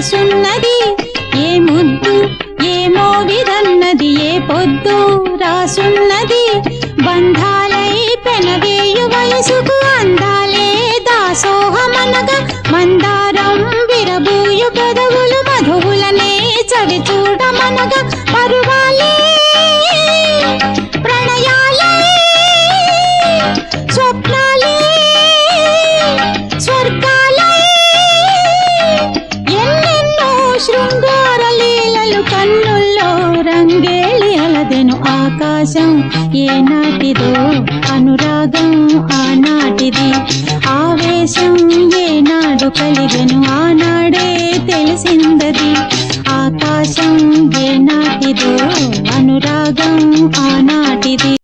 రాసున్నది? ఏ ముద్దు ఏ మోవిరన్నది ఏ పొద్దు రాసున్నది? బంధాలై పెనవేయు వయసుకు అందాలే దాసోహమనగా మందారం విరబూయు పెదవులు మధువులనే చవి చూడమనగా రంగులలో రంగేళి అలదెను ఆకాశం. ఏనాటిదో అనురాగం ఆనాటిది. ఆవేశం ఏనాడు కలిగెను ఆనాడే తెలిసిందది. ఆకాశం ఏనాటిదో అనురాగం ఆనాటిది.